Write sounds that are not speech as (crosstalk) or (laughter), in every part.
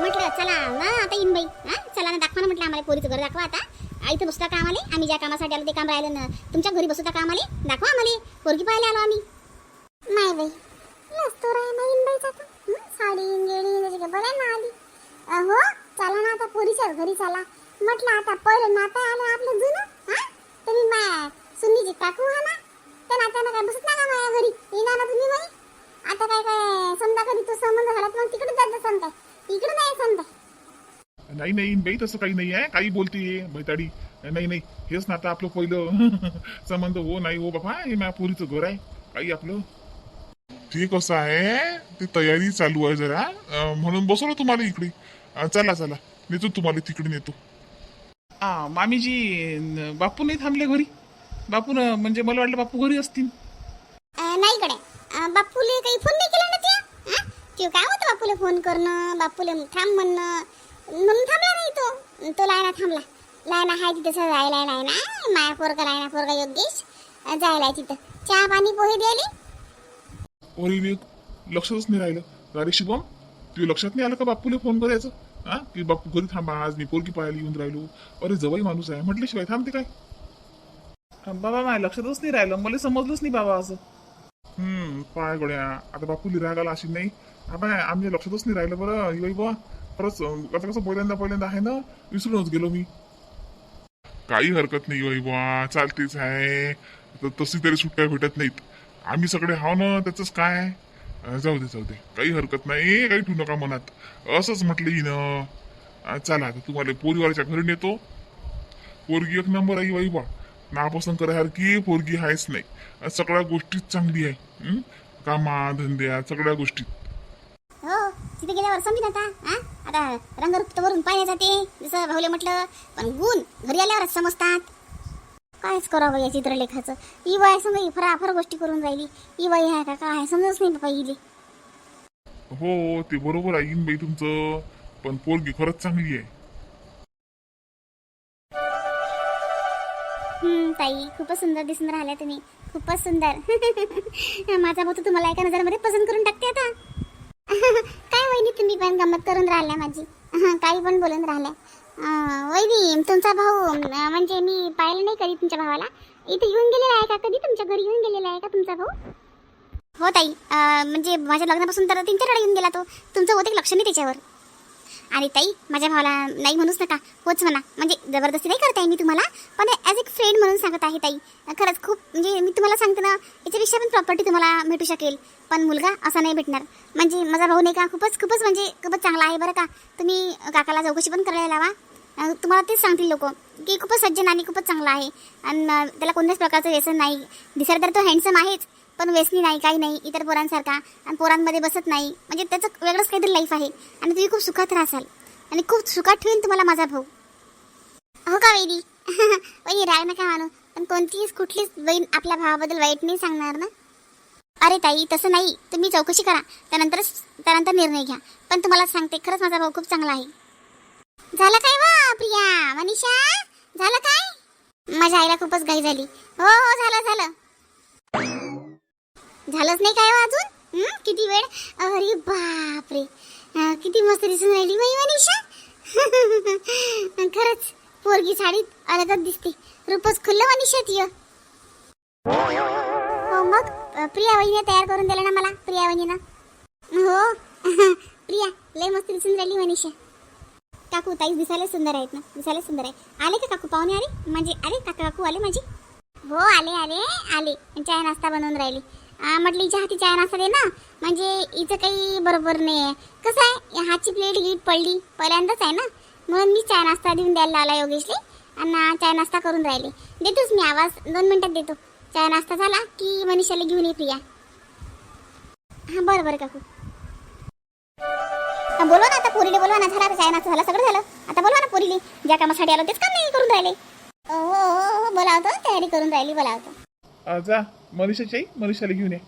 म्हटलं चला ना आता येईन बाई. हां? चला ना दाखवा ना म्हटलं आम्हाला पोरीचं घर दाखवा आता. आ, इथं बसता कामाले आम्ही ज्या कामासाठी आलो ते काम राहिलं ना. तुमच्या घरी बसता का आम्हाला दाखवा आम्हाला. पोरगी पाहायला आलो आम्ही. नाही बाई नसतो राय येईन बाईचा आता. साडी गेडी बरं ना आली. अहो चला ना आता पोरीच्या घरी चला. म्हटलं आता पहिलं नाता आलं आपलं जुनं हा? तुम्ही माया सुनीची काकू हा ना? त्या नात्यानं काय बसत ना का माझ्या घरी? येणार ना तुम्ही बाई? आता काय काय समजा कधी तो संबंध झाला तर मग तिकडे जायचं सांगताय इकडे नाही सांगताय नाही नाही बाई तसं काही नाही आहे काही बोलते बैताडी नाही नाही हेच ना आता आपलं पहिलं. (laughs) संबंध हो नाही हो बाबा हे माझ्या पोरीचं घर आहे. काही आपलं. ते कसं आहे ते तयारी चालू आहे जरा. अं, म्हणून बसवलं तुम्हाला इकडे. अं, चला चला. नेतो तुम्हाला तिकडे नेतो. हा मामीजी न- बापू नाही थांबले घरी? बापू न- म्हणजे मला वाटलं बापू घरी असतील. अं, नाही अं, बापूले काही फोन नाही केला ना? ते काय होतं बापूले फोन करणं बापूले थांब म्हणणं? म्हणून थांबला नाही तो. तो लायना थांबला. लायना हाय तिथं सर जायला लायना. माया पोरगा लायना पोरगा योगेश. जायला तिथं. चहा पाणी पोहे द्यायले? अरे लक्षातच नाही राहिलं. अरे शुभम तुझ्या लक्षात नाही आलं का बापूला फोन करायचं? हा? की बापू घरी थांबा आज मी पोरकी पाहायला येऊन राहिलो. अरे जवळ माणूस आहे. म्हटल्याशिवाय थांबते काय? बाबा माझ्या लक्षातच नाही राहिलं. मला समजलंच नाही बाबा असं. हम्म पाय गड्या आता बापू राग आला अशी नाही. आपण आमच्या लक्षातच नाही राहिलं बरं ही बा खरंच आता कसं पहिल्यांदा पहिल्यांदा आहे ना विसरूनच गेलो मी काही हरकत नाही बाई बा चालतेच आहे तशी तरी सुट्ट्या भेटत नाहीत आम्ही सगळे हाव ना त्याच काय जाऊ दे जाऊ दे काही हरकत नाही काही ठेवू नका मनात असंच म्हटलं हिनं चला आता तुम्हाला पोरीवाल्याच्या घरी नेतो पोरगी एक नंबर आहे ही बाई बा नापसंत करायसारखी पोरगी आहेच नाही सगळ्या गोष्टीत चांगली आहे कामा धंद्या सगळ्या गोष्टीत तिथे गेल्यावर समजेन आता हा? आता रंगरूप तर वरून पाहिजे जाते जसं भाऊले म्हटलं. पण गुण घरी आल्यावरच समजतात. कायच करावं या चित्रलेखाचं? ही बाय समजा ही फराफर गोष्टी करून राहिली. ही बाई आहे का काय समजच नाही बाबा हिली हो ते बरोबर आहे येईन बाई तुमचं. पण पोरगी खरंच चांगली आहे. हम्म, ताई खूपच सुंदर दिसून राहिल्या तुम्ही. खूपच सुंदर. (laughs) माझा भाऊ तर तुम्हाला एका नजरमध्ये पसंत करून टाकते आता. (laughs) वहिनी तुम्ही पण गंमत करून राहिल्या माझी. हं, काही पण बोलून राहिल्या. अं, वहिनी तुमचा भाऊ म्हणजे मी पाहिलं नाही कधी तुमच्या भावाला. इथे येऊन गेलेला आहे का कधी? तुमच्या घरी येऊन गेलेला आहे का तुमचा भाऊ? हो ताई म्हणजे माझ्या लग्नापासून तर तीन चार वेळा येऊन गेला तो. तुमचं होते लक्ष नाही त्याच्यावर? आणि ताई माझ्या भावाला नाही म्हणूच नका. होच म्हणा. म्हणजे जबरदस्ती नाही करताय मी तुम्हाला पण ॲज एक फ्रेंड म्हणून सांगत आहे ताई. खरंच खूप म्हणजे मी तुम्हाला सांगते ना याच्यापेक्षा पण प्रॉपर्टी तुम्हाला भेटू शकेल. पण मुलगा असा नाही भेटणार. म्हणजे माझा भाऊ नाही का खूपच खूपच म्हणजे खूपच चांगला आहे बरं का. तुम्ही काकाला चौकशी पण करायला लावा. तुम्हाला तेच सांगतील लोक की खूपच सज्जन आणि खूपच चांगला आहे. आणि त्याला कोणत्याच प्रकारचं व्यसन नाही. दिसायला तर तो हँडसम आहेच. पण व्यसनी नाही काही नाही इतर पोरांसारखा आणि पोरांमध्ये बसत नाही. म्हणजे त्याचं वेगळंच काहीतरी लाईफ आहे. आणि तुम्ही खूप सुखात राहसाल. आणि खूप सुखात ठेवीन तुम्हाला माझा भाऊ. हो का वैदी वैदी राय नका मानू. पण कोणतीच कुठलीच बहीण आपल्या भावाबद्दल वाईट नाही सांगणार ना? अरे ताई तसं नाही. तुम्ही चौकशी करा. त्यानंतरच त्यानंतर निर्णय घ्या. पण तुम्हाला सांगते खरंच माझा भाऊ खूप चांगला आहे. झालं काय वा प्रिया? मनीषा? झालं काय? माझ्या आईला खूपच घाई झाली. हो हो झालं झालं. झालंच नाही काय हो अजून? किती वेळ? अरे बापरे. किती मस्त दिसून राहिली बाई मनीषा. (laughs) खरंच पोरगी साडीत अलगच दिसते. रूपच खुल्लं मनीषा तिय हो, मग प्रिया वहिनी तयार करून दिलं ना मला प्रिया वहिनीनं हो. (laughs) प्रिया लय मस्त दिसून राहिली मनीषा. काकू ताई दिसायला सुंदर आहेत ना? दिसायला सुंदर आहे. आले का काकू? पाहुणे आले? म्हणजे आले? काका काकू आले माझी? हो आले आले आले. चाय नाश्ता बनवून राहिली. म्हटली हिच्या हाती चाय नाश्ता दे ना. म्हणजे हिचं काही बरोबर नाही आहे कसं आहे? हातची प्लेट गीट पडली. पहिल्यांदाच आहे ना? म्हणून मी चाय नाश्ता देऊन द्यायला आला योगेशले. आणि चाय नाश्ता करून राहिले. देतोच मी आवाज. दोन मिनिटात देतो. चाय नाश्ता झाला की मनीषाला घेऊन ये प्रिया. हां बरं बरं काकू. बोलवा ना आता पोरीले बोलवा ना. झाला चाय नाश्ता झाला सगळं झालं. आता बोलवा ना पोरीले. ज्या कामासाठी आलो तेच काम नाही करून राहिले. हो, हो हो हो बोलावतो. तयारी करून राहिली बोलावतो. मनीषाची आई? मनीषाला घेऊन ये.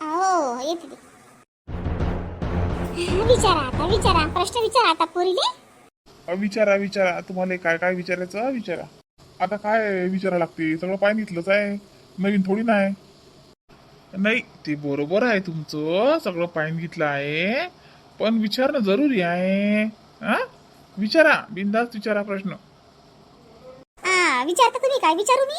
हो येते ते. विचारा आता विचारा. प्रश्न विचारा आता पोरीले. अ, विचारा विचारा. तुम्हाला काय काय विचारायचं? विचारा. आता काय विचारा लागते? सगळं पाय इथलंच आहे. नवीन थोडी नाही नाही ते बरोबर आहे तुमचं. सगळं पाणी घेतलं आहे. पण विचारणं जरुरी आहे. हा विचारा. बिंदास विचारा प्रश्न. हा विचारता तुम्ही काय? विचारू मी?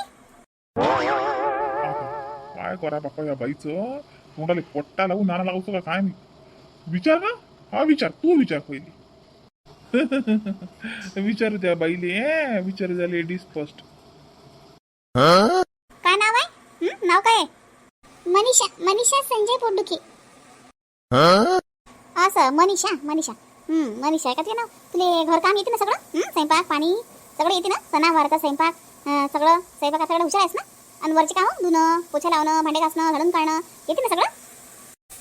काय करा बापा या बाईचं? तोंडाला पट्टा लावून नाना लावतो का काय नाही विचार ना. हा विचार तू विचार पहिली. (laughs) विचारू त्या बाईले विचारू द्या लेडीज फर्स्ट काय नाव आहे? नाव काय मनीषा मनीषा संजय पोटदुखे असं मनीषा मनीषा. मनीषा का ते नाव. तुले घरकाम येते ना सगळं? स्वयंपाक पाणी सगळं येते ना? सणावारचा स्वयंपाक सगळं स्वयंपाक सगळं हुशार आहेस ना? आणि वरचे काम हो? धुणं पोछा लावणं भांडे घासणं घालून काढणं. येते ना सगळं?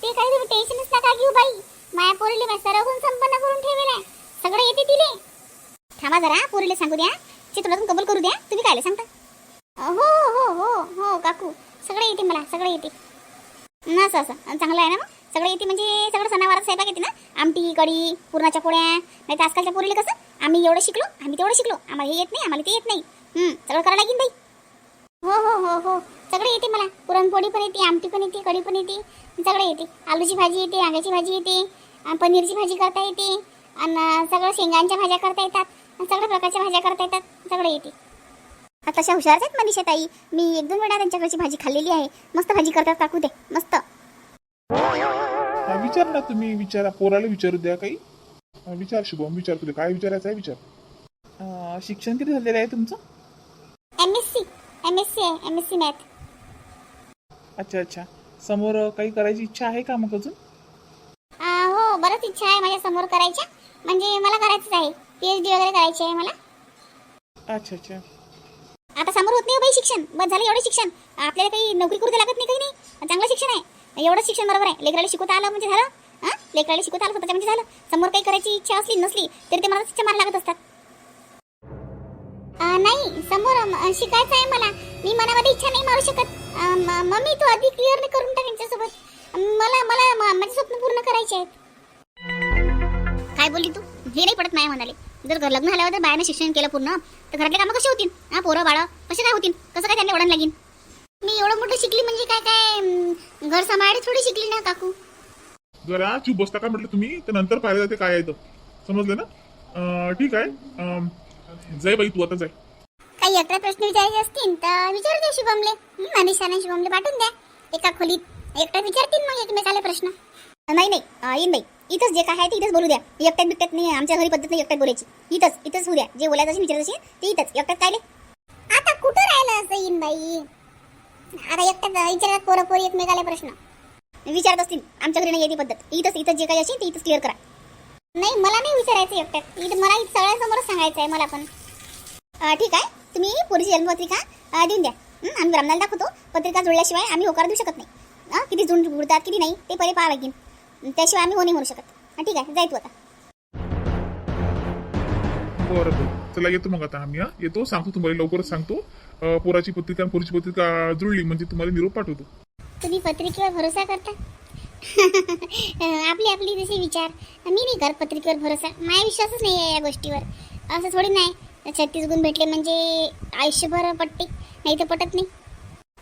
ते काही तुम्ही टेन्शनच नका घेऊ बाई. माया पोरीले मी गुण संपन्न करून ठेवेल आहे. सगळं येते तिले. थांबा जरा पोरीले सांगू द्या. चित्रातून कबूल करू द्या. तुम्ही कायले सांगता? हो हो हो हो काकू. सगळं येते मला सगळं येते. ना असं असं. चांगलं आहे ना मग? सगळं येते म्हणजे सगळं सणावारात स्वयंपाक येते ना? आमटी कढी पुरणाच्या पोळ्या. नाही तर आजकालच्या पोरीला कसं? आम्ही एवढं शिकलो आम्ही तेवढं शिकलो. आम्हाला हे येत नाही आम्हाला ते येत नाही. सगळं करायला लागेल बाई. हो हो हो हो. सगळं येते मला. पुरणपोळी पण येते आमटी पण येते कढी पण येते. सगळं येते. आलूची भाजी येते वांग्याची भाजी येते पनीरची भाजी करता येते आणि सगळं शेंगांच्या भाज्या करता येतात सगळ्या प्रकारच्या भाज्या करता येतात सगळं येते. आता तशा हुशार आहेत मनीषा ताई. मी एक दोन वेळा त्यांच्याकडची भाजी खाल्लेली आहे. मस्त भाजी करतात काकू ते. मस्त. हा, विचार ना तुम्ही विचारा. पोराला विचारू द्या काही. विचार शुभम विचार तुला. काय विचारायचं आहे विचार. शिक्षण किती झालेलं आहे तुमचं? एम एस सी आहे एम एस सी मॅथ अच्छा अच्छा. समोर अं, काही करायची इच्छा आहे का मग अजून? हो बरंच इच्छा आहे माझ्यासमोर करायच्या. म्हणजे मला करायचंच आहे. पी एच डी वगैरे करायची आहे मला. अच्छा अच्छा. आता समोर होत नाही हो बाई शिक्षण. बस झालं एवढं शिक्षण. आपल्याला काही नोकरी करू लागत नाही काही नाही. चांगलं शिक्षण आहे. एवढंच शिक्षण बरोबर आहे. लेकराला शिकवता आलं म्हणजे झालं. हां लेकराला शिकवता आलं स्वतःच्या म्हणजे झालं. समोर काही करायची इच्छा असली नसली तरी ते मला शिक्षा मारा लागत असतात. नाही समोर शिकायचं आहे मला. मी मनामध्ये इच्छा नाही मारू शकत. मम्मी तू आधी क्लिअर नाही करून टाक यांच्यासोबत. मला मला माझे स्वप्न पूर्ण करायचे आहेत. काय बोलली तू? हे नाही पडत नाही म्हणाले जर घर लग्न झाल्यावर बायानं शिक्षण केलं पूर्ण तर घरातले कामं कशी होतील? हा पोरं बाळा कसे काय होतील? कसं काय त्यांना वडण लागेल? मी एवढं मोठं शिकली म्हणजे काय काय घर सांभाळायला थोडी शिकली ना काकू? जरा चूप बसता का म्हटलं तुम्ही? तर नंतर पाहिलं जाते काय येतं समजलं ना? ठीक आहे. जाय बाई तू आता जाय. काही अकरा प्रश्न विचारायचे असतील तर विचारू द्या शुभमले. हं, मनीषाने शुभमले पाठवून द्या. एका खोलीत एकटा विचारतील मग एकमेकाला प्रश्न. नाही नाही अं, येईन बाई. इथंच जे काय आहे ते इथंच बोलू द्या. एकट्यात बिकट्यात नाही आमच्या घरी पद्धत नाही एकट्यात बोलायची. इथंच इथंच होऊ द्या. जे बोलायचं असेल विचारत असेल ते इथंच. एकट्यात कायले आता कुठं राहिलं असं येईन बाई? आता एकट्यात विचारतात पोरं पोरी एकमेकाला प्रश्न. विचारत असतील. आमच्या घरी नाही येते पद्धत. इथंच इथं जे काही असेल ते इथंच क्लिअर करा. नाही मला नाही विचारायचं एकट्यात. इथं मला इथं सगळ्यांसमोरच सांगायचं आहे मला पण. ठीक आहे. तुम्ही पोलीस जन्मपत्रिका देऊन द्या. आम्ही ब्राह्मणाला दाखवतो. पत्रिका जुळल्याशिवाय आम्ही होकार देऊ शकत नाही. हं, किती जुळ जुळतात किती नाही ते पहिले पाहा लागेल. त्याशिवाय आम्ही हो नाही म्हणू शकत. हं, ठीक आहे जाय तू आता. बरं बरं. चला येतो मग आता आम्ही हा. येतो सांगतो तुम्हाला लवकरच सांगतो. पोराची पत्रिका पोरीची पत्रिका जुळली म्हणजे तुम्हाला निरोप पाठवतो. तुम्ही पत्रिकेवर भरोसा करता? (laughs) आपली आपली जसे विचार. मी नाही करत पत्रिकेवर भरोसा. माझा विश्वासच नाही आहे या गोष्टीवर. असं थोडी नाही. छत्तीस गुण भेटले म्हणजे आयुष्यभर पटते नाही तर पटत नाही.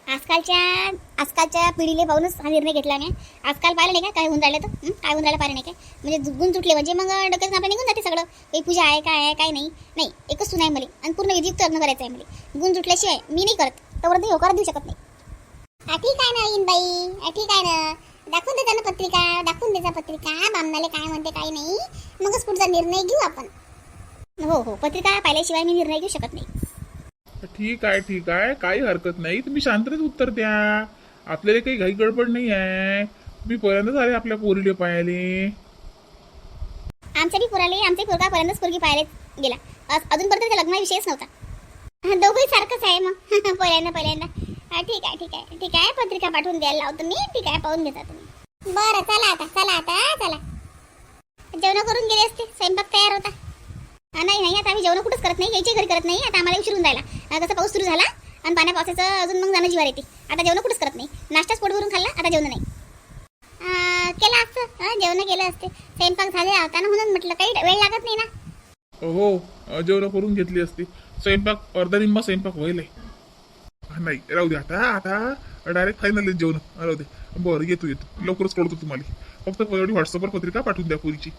आजकालच्या आजकालच्या पिढीने पाहूनच हा निर्णय घेतला नाही आजकाल पाहिलं नाही का? काय होऊन राहिलं तर? काय होऊन राहिलं पाहिलं नाही काय? म्हणजे गुण तुटले म्हणजे मग डोक्यात आपलं निघून जाते सगळं. काही पूजा आहे काय आहे काय नाही. नाही एकच सुनाय मला. आणि पूर्ण विधियुक्त लग्न करायचं आहे मला. गुण तुटल्याशिवाय मी नाही करत. तोवर ते होकार देऊ शकत नाही. हा, ठीक आहे ना बाई? हा, ठीक आहे ना? दाखवून देता ना पत्रिका दाखवून देता पत्रिका. बामनाले काय म्हणते काय नाही. मगच पुढचा निर्णय घेऊ आपण. हो हो. पत्रिका पाहिल्याशिवाय मी निर्णय घेऊ शकत नाही. ठीक आहे ठीक आहे. काही हरकत नाही. तुम्ही शांततेत उत्तर द्या. आपल्याला काही घाई गडबड नाही आहे. तुम्ही पहिल्यांदाच आले आपल्या पोरीले पायाले आमच्या बी पोराले आमच्या पोरगा पर्यंतच पोरगी पाहायला गेला. अज- अजूनपर्यंत त्याच्या लग्नाविषयीच नव्हता. दोघंही सारखंच आहे मग. (laughs) पहिल्यांदा पहिल्यांदा. हा, ठीक आहे ठीक आहे. ठीक आहे पत्रिका पाठवून द्यायला लावतो मी. ठीक आहे पाहून घेता तुम्ही. बरं चला आता चला आता चला. जेवण करून गेले असते. स्वयंपाक तयार होता. हा, नाही नाही आता आम्ही जेवण कुठंच करत नाही. यायची घरी करत नाही. आता आम्हाला उशिरून जायला कसं पाऊस सुरू झाला आणि पाण्या पावसाचं अजून मग जाणं जीवार येते. आता जेवण कुठंच करत नाही. नाश्ताच पोट भरून खाल्ला आता जेवण नाही. केला केलं असतं. जेवण केलं असते. स्वयंपाक झाले होता ना म्हणून म्हटलं काही वेळ लागत नाही ना. हो जेवण करून घेतली असते. स्वयंपाक अर्धा निंबा स्वयंपाक व्हायला नाही राहू दे आता आता डायरेक्ट फायनल जेवण. राहू दे. बरं येतो येतो. लवकरच कळतो तुम्हाला. फक्त एवढी व्हॉट्सअपवर पत्रिका पाठवून द्या पुरीची.